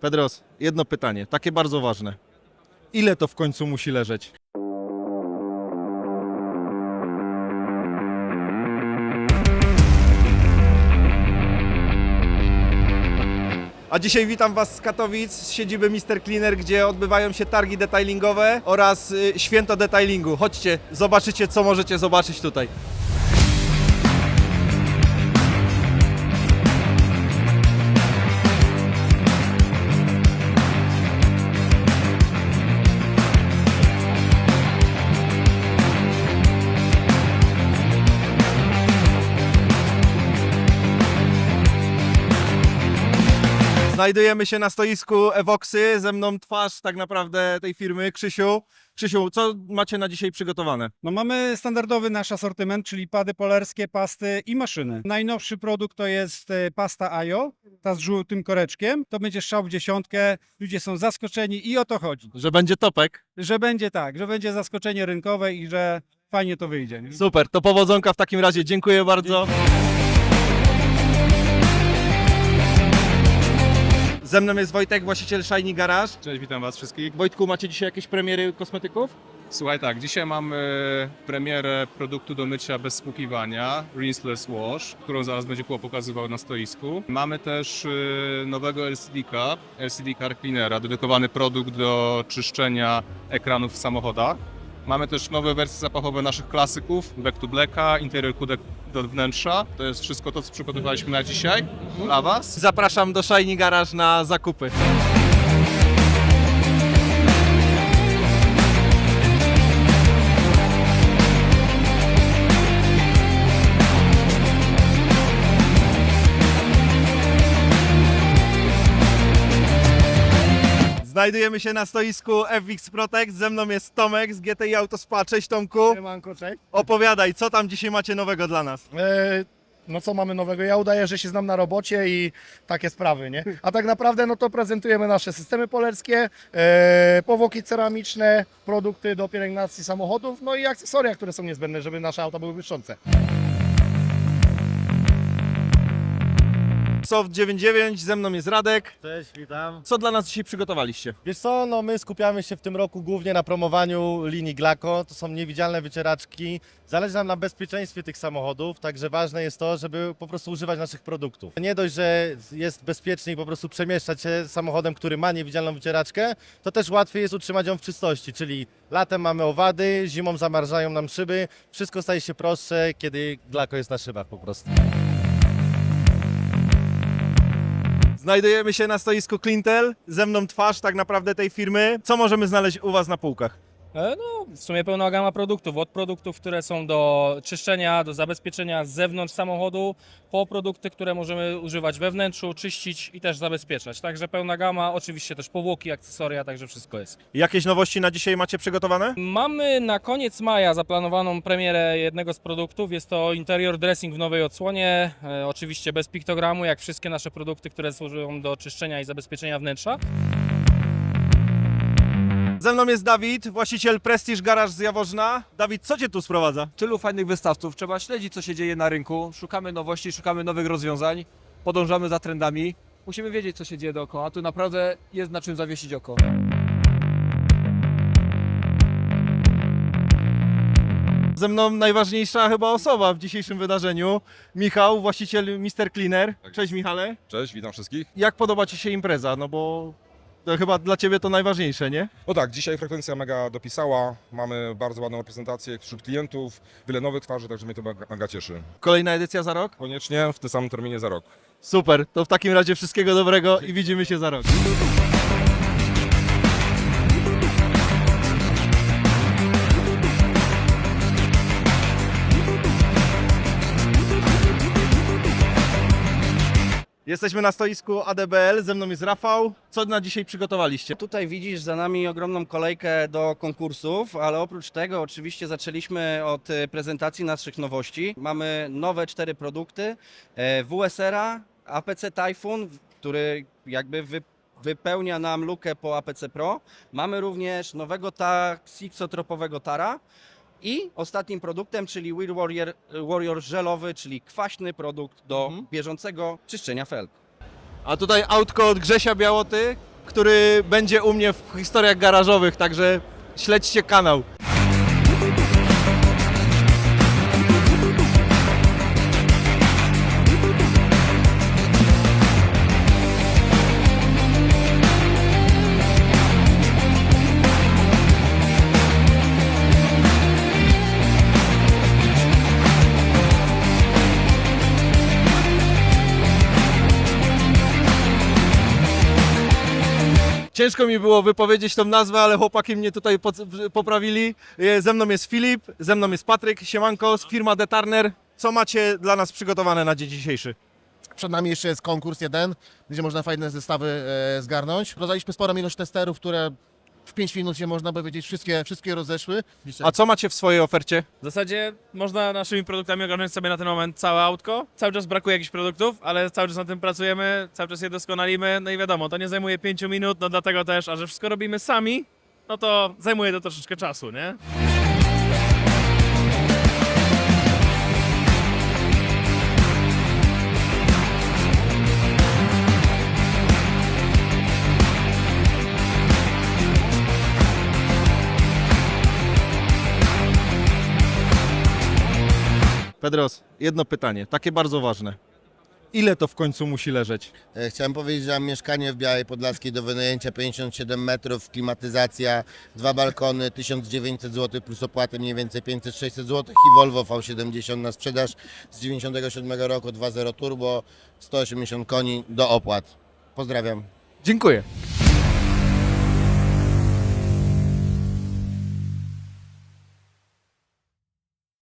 Pedros, jedno pytanie, takie bardzo ważne. Ile to w końcu musi leżeć? A dzisiaj witam Was z Katowic, z siedziby Mr. Cleaner, gdzie odbywają się targi detailingowe oraz y, święto detailingu. Chodźcie, zobaczycie co możecie zobaczyć tutaj. Znajdujemy się na stoisku Evoxy, ze mną twarz tak naprawdę tej firmy, Krzysiu. Krzysiu, co macie na dzisiaj przygotowane? No mamy standardowy nasz asortyment, czyli pady polerskie, pasty i maszyny. Najnowszy produkt to jest e, pasta Ajo, ta z żółtym koreczkiem. To będzie strzał w dziesiątkę. Ludzie są zaskoczeni i o to chodzi. Że będzie topek? Że będzie tak, że będzie zaskoczenie rynkowe i że fajnie to wyjdzie. nie? Super, to powodzonka w takim razie, dziękuję bardzo. Ze mną jest Wojtek, właściciel Shiny Garage. Cześć, witam Was wszystkich. Wojtku, macie dzisiaj jakieś premiery kosmetyków? Słuchaj, tak, dzisiaj mamy premierę produktu do mycia bez spłukiwania, Rinseless Wash, którą zaraz będzie Kuba pokazywał na stoisku. Mamy też y, nowego LCD Cup, LCD Car Cleanera, dedykowany produkt do czyszczenia ekranów w samochodach. Mamy też nowe wersje zapachowe naszych klasyków, Back to Blacka, Interior Kudek do wnętrza. To jest wszystko to, co przygotowaliśmy na dzisiaj dla Was. Zapraszam do Shiny Garage na zakupy. Znajdujemy się na stoisku FX Protect. Ze mną jest Tomek z GTI Autospa. Cześć Tomku. Siemanko, cześć. Opowiadaj, co tam dzisiaj macie nowego dla nas? E, no co mamy nowego? Ja udaję, że się znam na robocie i takie sprawy, nie? A tak naprawdę no to prezentujemy nasze systemy polerskie, e, powłoki ceramiczne, produkty do pielęgnacji samochodów, no i akcesoria, które są niezbędne, żeby nasze auta były błyszczące. Soft 99, ze mną jest Radek. Cześć, witam. Co dla nas dzisiaj przygotowaliście? Wiesz co, no my skupiamy się w tym roku głównie na promowaniu linii Glaco. To są niewidzialne wycieraczki. Zależy nam na bezpieczeństwie tych samochodów, także ważne jest to, żeby po prostu używać naszych produktów. Nie dość, że jest bezpieczniej po prostu przemieszczać się samochodem, który ma niewidzialną wycieraczkę, to też łatwiej jest utrzymać ją w czystości, czyli latem mamy owady, zimą zamarzają nam szyby, wszystko staje się prostsze, kiedy Glaco jest na szybach po prostu. Znajdujemy się na stoisku Clintel, ze mną twarz tak naprawdę tej firmy. Co możemy znaleźć u Was na półkach? E, No, w sumie pełna gama produktów. Od produktów, które są do czyszczenia, do zabezpieczenia z zewnątrz samochodu, po produkty, które możemy używać we wnętrzu, czyścić i też zabezpieczać. Także pełna gama, oczywiście też powłoki, akcesoria, także wszystko jest. Jakieś nowości na dzisiaj macie przygotowane? Mamy na koniec maja zaplanowaną premierę jednego z produktów. Jest to interior dressing w nowej odsłonie. E, oczywiście bez piktogramu, jak wszystkie nasze produkty, które służą do czyszczenia i zabezpieczenia wnętrza. Ze mną jest Dawid, właściciel Prestige Garage z Jaworzna. Dawid, co Cię tu sprowadza? tylu fajnych wystawców. Trzeba śledzić, co się dzieje na rynku. Szukamy nowości, szukamy nowych rozwiązań, podążamy za trendami. Musimy wiedzieć, co się dzieje dookoła. Tu naprawdę jest na czym zawiesić oko. Ze mną najważniejsza chyba osoba w dzisiejszym wydarzeniu. Michał, właściciel Mr. Cleaner. Cześć Michale. Cześć, witam wszystkich. Jak podoba Ci się impreza? No bo to chyba dla Ciebie to najważniejsze, nie? No tak, dzisiaj frekwencja mega dopisała, mamy bardzo ładną reprezentację wśród klientów, wiele nowych twarzy, także mnie to mega, mega cieszy. Kolejna edycja za rok? Koniecznie w tym samym terminie za rok. Super, to w takim razie wszystkiego dobrego i widzimy się za rok. Jesteśmy na stoisku ADBL, ze mną jest Rafał. Co na dzisiaj przygotowaliście? Tutaj widzisz za nami ogromną kolejkę do konkursów, ale oprócz tego oczywiście zaczęliśmy od e, prezentacji naszych nowości. Mamy nowe cztery produkty. e, WSR-a, APC Typhoon, który jakby wy, wypełnia nam lukę po APC Pro. Mamy również nowego taksixotropowego Tara. I ostatnim produktem, czyli Wheel Warrior, Warrior żelowy, czyli kwaśny produkt do Mhm. bieżącego czyszczenia felg. A tutaj autko od Grzesia Białoty. który będzie u mnie w historiach garażowych, także śledźcie kanał. Ciężko mi było wypowiedzieć tą nazwę, ale chłopaki mnie tutaj poprawili. Ze mną jest Filip, ze mną jest Patryk, siemanko, z firma Detarner. Co macie dla nas przygotowane na dzień dzisiejszy? Przed nami jeszcze jest konkurs jeden, gdzie można fajne zestawy e, zgarnąć. Rozdaliśmy sporą ilość testerów, które w 5 minut się można powiedzieć wszystkie, wszystkie rozeszły. A co macie w swojej ofercie? W zasadzie można naszymi produktami ogarnąć sobie na ten moment całe autko. Cały czas brakuje jakichś produktów, ale cały czas na tym pracujemy, cały czas je doskonalimy. No i wiadomo, to nie zajmuje 5 minut, no dlatego też, a że wszystko robimy sami, no to zajmuje to troszeczkę czasu, nie? Pedros, jedno pytanie, takie bardzo ważne. Ile to w końcu musi leżeć? E, Chciałem powiedzieć, że mam mieszkanie w Białej Podlaskiej do wynajęcia 57 metrów, klimatyzacja, dwa balkony, 1900 zł plus opłaty mniej więcej 500-600 zł i Volvo V70 na sprzedaż z 97 roku 2.0 turbo, 180 koni do opłat. Pozdrawiam. Dziękuję.